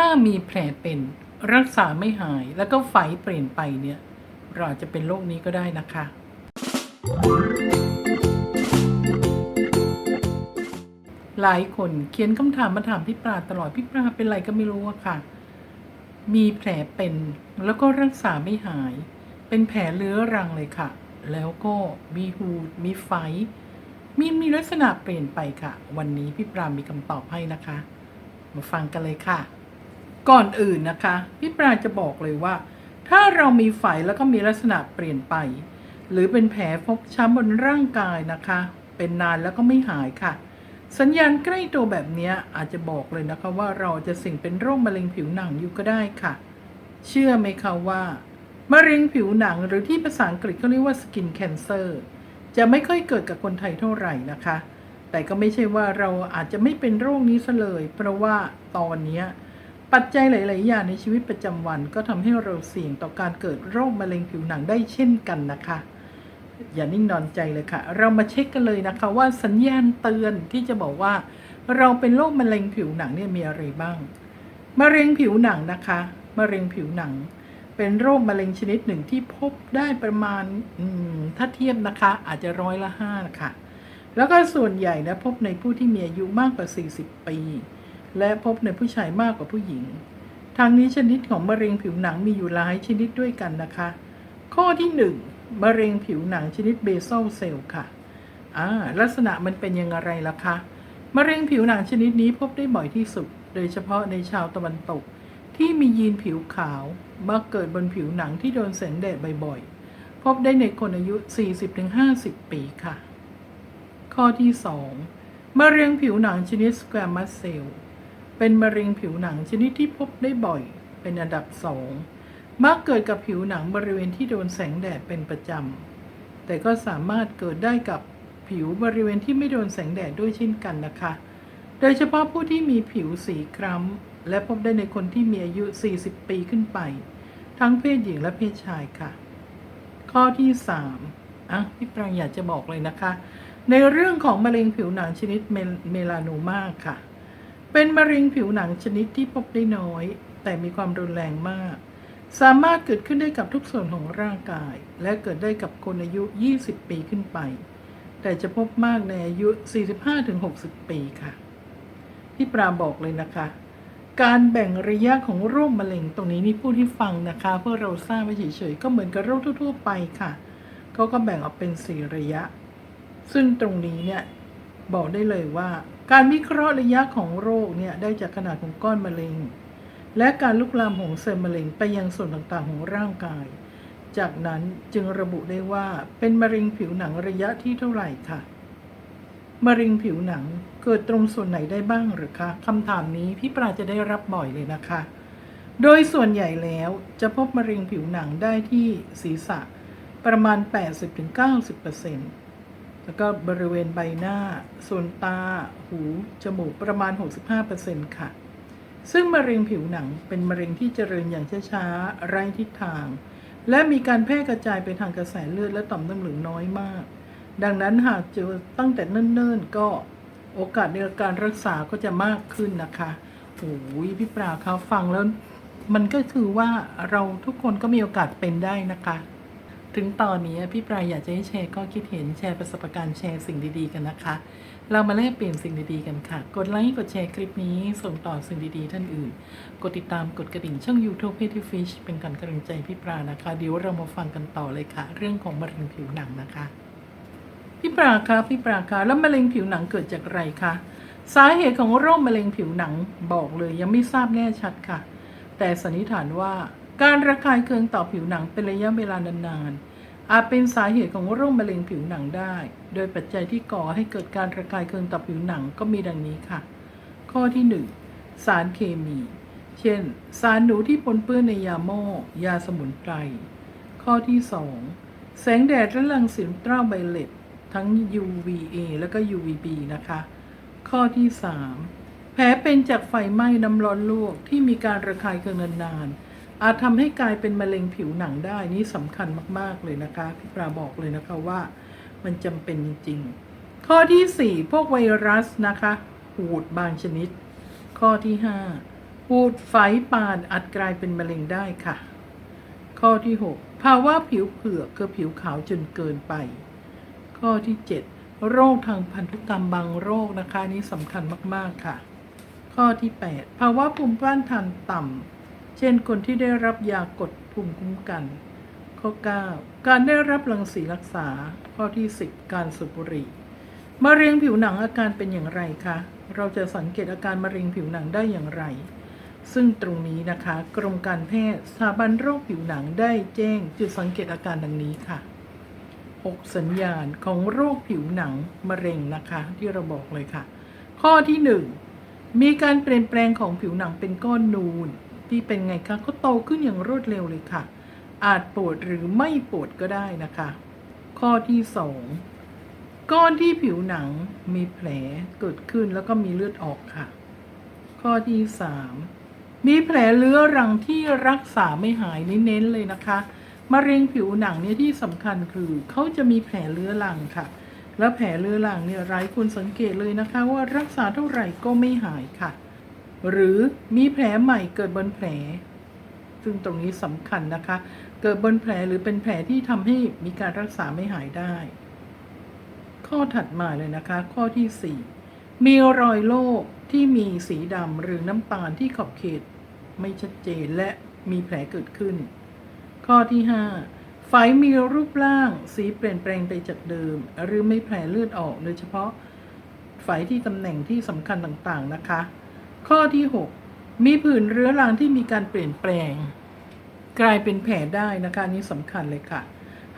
ถ้ามีแผลเป็นรักษาไม่หายแล้วก็ไฝเปลี่ยนไปเนี่ยเราอาจจะเป็นโรคนี้ก็ได้นะคะ หลายคนเขียนคำถามมาถามพี่ปราตลอดพี่ปราเป็นไรก็ไม่รู้อะค่ะ มีแผลเป็นแล้วก็รักษาไม่หาย เป็นแผลเรื้อรังเลยค่ะ แล้วก็มีหูดมีไฝมีมีลักษณะเปลี่ยนไปค่ะ วันนี้พี่ปรามีคำตอบให้นะคะ มาฟังกันเลยค่ะ ก่อนอื่นนะคะ พี่ปราจะบอกเลยว่า ถ้าเรามีไฝแล้วก็มีลักษณะเปลี่ยนไป หรือเป็นแผลฟกช้ำบนร่างกายนะคะ เป็นนานแล้วก็ไม่หายค่ะ สัญญาณใกล้ตัวแบบนี้อาจจะบอกเลยนะคะว่าเราจะสิ่งเป็นโรคมะเร็งผิวหนังอยู่ก็ได้ค่ะ เชื่อไหมคะว่ามะเร็งผิวหนังหรือที่ภาษาอังกฤษเขาเรียกว่าสกินแคนเซอร์จะไม่ค่อยเกิดกับคนไทยเท่าไหร่นะคะ แต่ก็ไม่ใช่ว่าเราอาจจะไม่เป็นโรคนี้ซะเลย เพราะว่าตอนนี้ ปัจจัยหลาย ๆ อย่างในชีวิตประจำวันก็ทำให้เราเสี่ยงต่อการเกิดโรคมะเร็งผิวหนังได้เช่นกันนะคะ อย่านิ่งนอนใจเลยค่ะ เรามาเช็คกันเลยนะคะว่าสัญญาณเตือนที่จะบอกว่า เราเป็นโรคมะเร็งผิวหนังเนี่ยมีอะไรบ้าง มะเร็งผิวหนังนะคะ มะเร็งผิวหนัง เป็นโรคมะเร็งชนิดหนึ่งที่พบได้ประมาณมถ้าเทียบนะคะ อาจจะร้อยละห้านะคะแล้วก็ส่วนใหญ่นะพบในผู้ที่มีอายุมากกว่า 40 ปี และพบในผู้ชายมากกว่าผู้หญิง ทางนี้ชนิดของมะเร็งผิวหนังมีอยู่หลายชนิดด้วยกันนะคะ ข้อที่หนึ่งมะเร็งผิวหนังชนิดเบซัลเซลล์ค่ะอ่าลักษณะมันเป็นยังไงล่ะคะ มะเร็งผิวหนังชนิดนี้พบได้บ่อยที่สุด โดยเฉพาะในชาวตะวันตก ที่มียีนผิวขาวมักเกิดบนผิวหนังที่โดนแสงแดดบ่อยๆ พบได้ในคนอายุ 40-50 ปีค่ะ ข้อที่ 2มะเร็งผิวหนังชนิดสแควมัสเซลล์ เป็นมะเร็งผิวหนังชนิดที่พบได้บ่อย เป็นอันดับ2มักเกิดกับผิวหนังบริเวณที่โดนแสงแดดเป็นประจำ แต่ก็สามารถเกิดได้กับผิวบริเวณที่ไม่โดนแสงแดดด้วยเช่นกันนะคะ โดยเฉพาะผู้ที่มีผิวสีคล้ำ และพบได้ในคนที่มีอายุ 40 ปีขึ้นไป ทั้งเพศหญิงและเพศชายค่ะ ข้อที่ 3อะพี่ปรางอยากจะบอกเลยนะคะ ในเรื่องของมะเร็งผิวหนังชนิดเมลเมลาโนมาค่ะ เป็นมะเร็งผิวหนังชนิดที่พบได้น้อย แต่มีความรุนแรงมาก สามารถเกิดขึ้นได้กับทุกส่วนของร่างกาย และเกิดได้กับคนอายุ 20 ปีขึ้นไป แต่จะพบมากในอายุ 45-60 ปีค่ะ พี่ปราบอกเลยนะคะ การแบ่งระยะของโรคมะเร็งตรงนี้นี่พูดให้ฟังนะคะ เพื่อเราทราบไว้เฉยๆก็เหมือนกับโรคทั่วๆไปค่ะเขาก็แบ่งออกเป็นสี่ระยะ ซึ่งตรงนี้เนี่ยบอกได้เลยว่า การวิเคราะห์ระยะของโรคเนี่ยได้จากขนาดของก้อนมะเร็ง และการลุกลามของเซลล์มะเร็งไปยังส่วนต่างๆของร่างกาย จากนั้นจึงระบุได้ว่าเป็นมะเร็งผิวหนังระยะที่เท่าไหร่ค่ะ มะเร็งผิวหนังเกิดตรงส่วนไหนได้บ้างหรือคะคำถามนี้พี่ปราจะได้รับบ่อยเลยนะคะ โดยส่วนใหญ่แล้วจะพบมะเร็งผิวหนังได้ที่ศีรษะประมาณ 80-90% แล้วก็บริเวณใบหน้า ส่วนตา หู จมูกประมาณ 65%ค่ะ ซึ่งมะเร็งผิวหนังเป็นมะเร็งที่เจริญอย่างช้าๆไร้ทิศทาง และมีการแพร่กระจายไปทางกระแสเลือดและต่อมน้ำเหลืองน้อยมาก ดังนั้นหากเจอตั้งแต่เนิ่นๆ ก็โอกาสในการรักษาก็จะมากขึ้นนะคะโอ้ยพี่ปราคะฟังแล้ว มันก็คือว่าเราทุกคนก็มีโอกาสเป็นได้นะคะ ถึงตอนนี้พี่ปรายอยากจะให้แชร์ก็คิดเห็นแชร์ประสบการณ์แชร์สิ่งดีๆกันนะคะ เรามาแลกเปลี่ยนสิ่งดีๆกันค่ะ กดไลค์กดแชร์คลิปนี้ส่งต่อสิ่งดีๆท่านอื่น กดติดตามกดกระดิ่งช่อง YouTube p e t y Fish เป็นการกำลังใจพี่ปรานะคะ เดี๋ยวเรามาฟังกันต่อเลยค่ะ เรื่องของมะเร็งผิวหนังนะคะ พี่ปราคะพี่ปราคะแล้วมะเร็งผิวหนังเกิดจากอะไรคะสาเหตุของโรคมะเร็งผิวหนังบอกเลยยังไม่ทราบแน่ชัดค่ะ แต่สันนิษฐานว่า การระคายเคืองต่อผิวหนังเป็นระยะเวลานานๆ อาจเป็นสาเหตุของโรคมะเร็งผิวหนังได้ โดยปัจจัยที่ก่อให้เกิดการระคายเคืองต่อผิวหนังก็มีดังนี้ค่ะ ข้อที่ 1 สารเคมี เช่น สารหนูที่ปนเปื้อนในยาหม้อยาสมุนไพร ข้อที่ 2 แสงแดดและรังสีอัลตราไวโอเลตทั้ง UVA และก็ UVB นะคะ ข้อที่ 3 แผลเป็นจากไฟไหม้น้ำร้อนลวกที่มีการระคายเคืองนานๆ อาจทำให้กลายเป็นมะเร็งผิวหนังได้นี่สำคัญมาก ๆ เลยนะคะพี่ปราบอกเลยนะคะว่ามันจำเป็นจริง ๆ ข้อที่ 4 พวกไวรัสนะคะหูดบางชนิด ข้อที่5ปูดไฝปานอาจกลายเป็นมะเร็งได้ค่ะ ข้อที่ 6 ภาวะผิวเผือกคือผิวขาวจนเกินไป ข้อที่ 7 โรคทางพันธุกรรมบางโรคนะคะนนี้สำคัญมากๆค่ะ ข้อที่ 8 ภาวะภูมิต้านทานต่ำ เช่นคนที่ได้รับยากดภูมิคุ้มกัน ข้อ 9 การได้รับรังสีรักษา ข้อที่ 10 การสูบบุหรี่มะเร็งผิวหนังอาการเป็นอย่างไรคะ เราจะสังเกตอาการมะเร็งผิวหนังได้อย่างไร ซึ่งตรงนี้นะคะ กรมการแพทย์สถาบันโรคผิวหนังได้แจ้งจุดสังเกตอาการดังนี้ค่ะ 6 สัญญาณของโรคผิวหนังมะเร็งนะคะ ที่เราบอกเลยค่ะ ข้อที่ 1 มีการเปลี่ยนแปลงของผิวหนังเป็นก้อนนูน ที่เป็นไงคะก็โตขึ้นอย่างรวดเร็วเลยค่ะ อาจปวดหรือไม่ปวดก็ได้นะคะ ข้อที่ 2 ก้อนที่ผิวหนังมีแผลเกิดขึ้นแล้วก็มีเลือดออกค่ะ ข้อที่ 3 มีแผลเรื้อรังที่รักษาไม่หายเน้นๆเลยนะคะมะเร็งผิวหนังเนี่ยที่สำคัญคือเขาจะมีแผลเรื้อรังค่ะ แล้วแผลเรื้อรังเนี่ยหลายคนสังเกตเลยนะคะ ว่ารักษาเท่าไหร่ก็ไม่หายค่ะ หรือมีแผลใหม่เกิดบนแผล ซึ่งตรงนี้สำคัญนะคะ เกิดบนแผลหรือเป็นแผลที่ทำให้มีการรักษาไม่หายได้ ข้อถัดมาเลยนะคะ ข้อที่ 4 มีรอยโรคที่มีสีดำหรือน้ำตาลที่ขอบเขตไม่ชัดเจนและมีแผลเกิดขึ้น ข้อที่ 5 ไฝมีรูปร่างสีเปลี่ยนแปลงไปจากเดิม หรือไม่แผลเลือดออกโดยเฉพาะไฝที่ตำแหน่งที่สำคัญต่างๆนะคะ ข้อที่ 6 มีผื่นเรื้อรังที่มีการเปลี่ยนแปลง กลายเป็นแผลได้นะคะนนี้สำคัญเลยค่ะ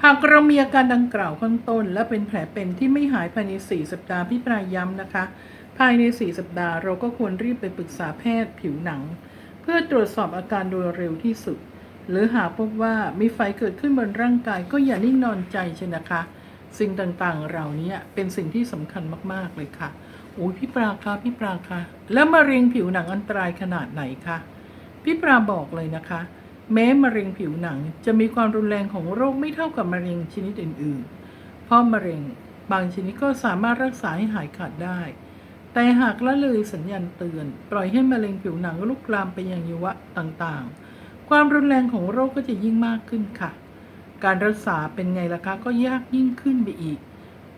หากเรามีอาการดังกล่าวข้างต้น และเป็นแผลเป็นที่ไม่หายภายใน 4 สัปดาห์พี่ปรายย้ำนะคะ ภายใน 4 สัปดาห์เราก็ควรรีบไปปรึกษาแพทย์ผิวหนัง เพื่อตรวจสอบอาการโดยเร็วที่สุด หรือหากพบว่ามีไฟเกิดขึ้นบนร่างกายก็อย่านิ่งนอนใจใช่นะคะ สิ่งต่างๆ เหล่านี้เป็นสิ่งที่สำคัญมากๆเลยค่ะโอ้ยพี่ปราคะพี่ปราคะแล้วมะเร็งผิวหนังอันตรายขนาดไหนคะพี่ปราบอกเลยนะคะ แม้มะเร็งผิวหนังจะมีความรุนแรงของโรคไม่เท่ากับมะเร็งชนิดอื่นๆ เพราะมะเร็งบางชนิดก็สามารถรักษาให้หายขาดได้ แต่หากละเลยสัญญาณเตือน ปล่อยให้มะเร็งผิวหนังลุกลามไปยังยวะต่างๆ ความรุนแรงของโรคก็จะยิ่งมากขึ้นค่ะ การรักษาเป็นไงล่ะคะก็ยากยิ่งขึ้นไปอีก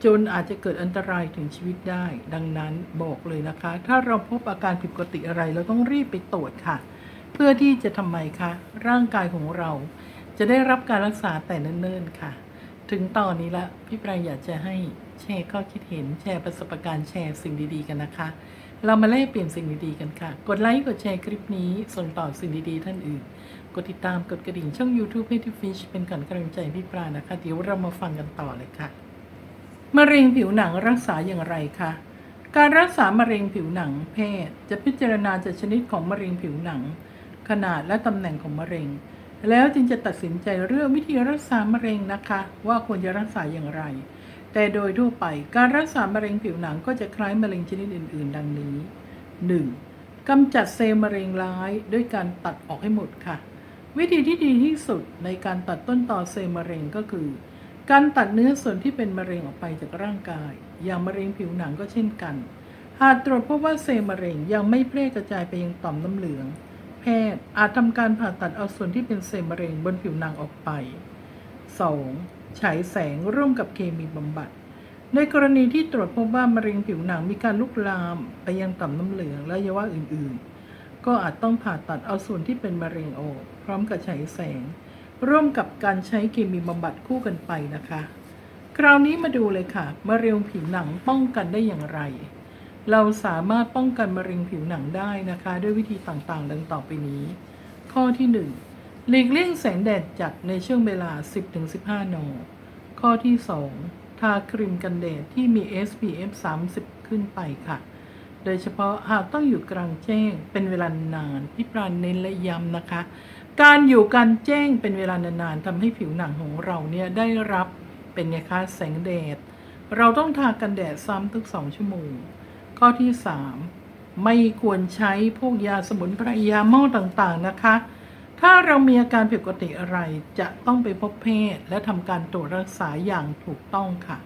จนอาจจะเกิดอันตรายถึงชีวิตได้ ดังนั้นบอกเลยนะคะ ถ้าเราพบอาการผิดปกติอะไรเราต้องรีบไปตรวจค่ะ เพื่อที่จะทำไมคะร่างกายของเรา จะได้รับการรักษาแต่เนิ่นๆค่ะ ถึงตอนนี้ละพี่ปรายอยากจะให้แชร์ข้อคิดเห็นแชร์ประสบการณ์แชร์สิ่งดีๆกันนะคะ เรามาแลกเปลี่ยนสิ่งดีๆกันค่ะ กดไลค์กดแชร์คลิปนี้ ส่งต่อสิ่งดีๆท่านอื่น กดติดตามกดกระดิ่งช่อง YouTube p e t y Fish เป็นก่อนกำลังใจพี่ปรานะคะ เดี๋ยวเรามาฟังกันต่อเลยค่ะมะเร็งผิวหนังรักษาอย่างไรคะการรักษามะเร็งผิวหนังแพทย์จะพิจารณาจากชนิดของมะเร็งผิวหนัง ขนาดและตำแหน่งของมะเร็ง แล้วจึงจะตัดสินใจเรื่องวิธีรักษามะเร็งนะคะ ว่าควรจะรักษาอย่างไร แต่โดยทั่วไปการรักษามะเร็งผิวหนังก็จะคล้ายมะเร็งชนิดอื่น ๆ ดังนี้ 1. กำจัดเซลล์มะเร็งร้ายด้วยการตัดออกให้หมดค่ะ วิธีที่ดีที่สุดในการตัดต้นตอเซลล์มะเร็งก็คือ การตัดเนื้อส่วนที่เป็นมะเร็งออกไปจากร่างกาย อย่างมะเร็งผิวหนังก็เช่นกัน หากตรวจพบว่าเซลล์มะเร็งยังไม่แพร่กระจายไปยังต่อมน้ำเหลือง แพทย์อาจทำการผ่าตัดเอาส่วนที่เป็นเซลล์มะเร็งบนผิวหนังออกไป 2. ฉายแสงร่วมกับเคมีบำบัด ในกรณีที่ตรวจพบว่ามะเร็งผิวหนังมีการลุกลามไปยังต่อมน้ำเหลืองและอวัยวะอื่น ๆ ก็อาจต้องผ่าตัดเอาส่วนที่เป็นมะเร็งออก พร้อมกับฉายแสง ร่วมกับการใช้เคมีบำบัดคู่กันไปนะคะ คราวนี้มาดูเลยค่ะมะเร็งผิวหนังป้องกันได้อย่างไร เราสามารถป้องกันมะเร็งผิวหนังได้นะคะ ด้วยวิธีต่างๆ ดังต่อไปนี้ ข้อที่ 1 หลีกเลี่ยงแสงแดดจัดในช่วงเวลา 10-15 น ข้อที่ 2 ทาครีมกันแดดที่มี SPF 30 ขึ้นไปค่ะ โดยเฉพาะหากต้องอยู่กลางแจ้งเป็นเวลานานพี่ปราณเน้นและย้ำนะคะ การอยู่กลางแจ้งเป็นเวลานานๆทำให้ผิวหนังของเราเนี่ยได้รับเป็นไงคะแสงแดด เราต้องทากันแดดซ้ำทุก 2 ชั่วโมง ข้อที่ 3 ไม่ควรใช้พวกยาสมุนไพรยาหม้อต่างๆนะคะ ถ้าเรามีอาการผิดปกติอะไรจะต้องไปพบแพทย์และทำการตรวจรักษาอย่างถูกต้องค่ะ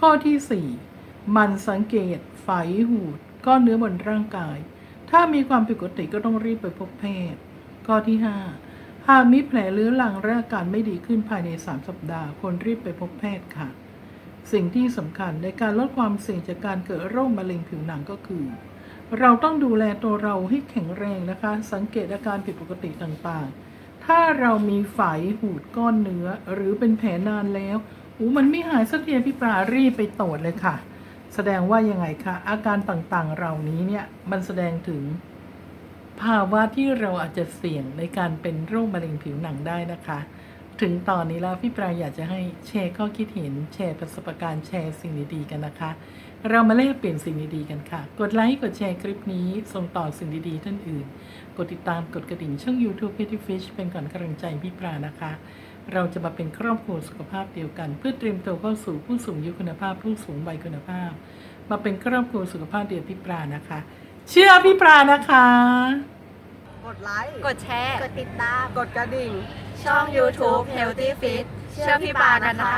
ข้อที่ 4 มันสังเกตไฝหูดก้อนเนื้อบนร่างกาย ถ้ามีความผิดปกติก็ต้องรีบไปพบแพทย์ ข้อที่ 5 หากมีแผลเรื้อรังและอาการไม่ดีขึ้นภายใน 3 สัปดาห์ควรรีบไปพบแพทย์ค่ะ สิ่งที่สำคัญในการลดความเสี่ยงจากการเกิดโรคมะเร็งผิวหนังก็คือ เราต้องดูแลตัวเราให้แข็งแรงนะคะ สังเกตอาการผิดปกติต่างๆ ถ้าเรามีไฝหูดก้อนเนื้อ หรือเป็นแผลนานแล้วอูมันไม่หายสักทีพี่ปลารีบไปตรวจเลยค่ะ แสดงว่ายังไงคะอาการต่างๆเหล่านี้เนี่ยมันแสดงถึง ภาวะที่เราอาจจะเสี่ยงในการเป็นโรคมะเร็งผิวหนังได้นะคะ ถึงตอนนี้แล้วพี่ปลาอยากจะให้แชร์ข้อคิดเห็นแชร์ประสบการณ์แชร์สิ่งดีๆกันนะคะ เรามาแลกเปลี่ยนสิ่งดีๆกันค่ะ กดไลค์ กดแชร์คลิปนี้ ส่งต่อสิ่งดีๆท่านอื่น กดติดตามกดกระดิ่งช่อง YouTube p e t t y Fish เป็นก่อนกำลังใจพี่ปลานะคะ เราจะมาเป็นครอบครัวสุขภาพเดียวกัน เพื่อเตรียมตัวเข้าสู่ผู้สูงอายุคุณภาพ ผู้สูงวัยคุณภาพ มาเป็นครอบครัวสุขภาพเดียวพี่ปลานะคะ เชื่อพี่ปลานะคะ กดไลค์ กดแชร์ กดติดตาม กดกระดิ่ง ช่อง YouTube Healthy Fit เชื่อพี่ปานะคะ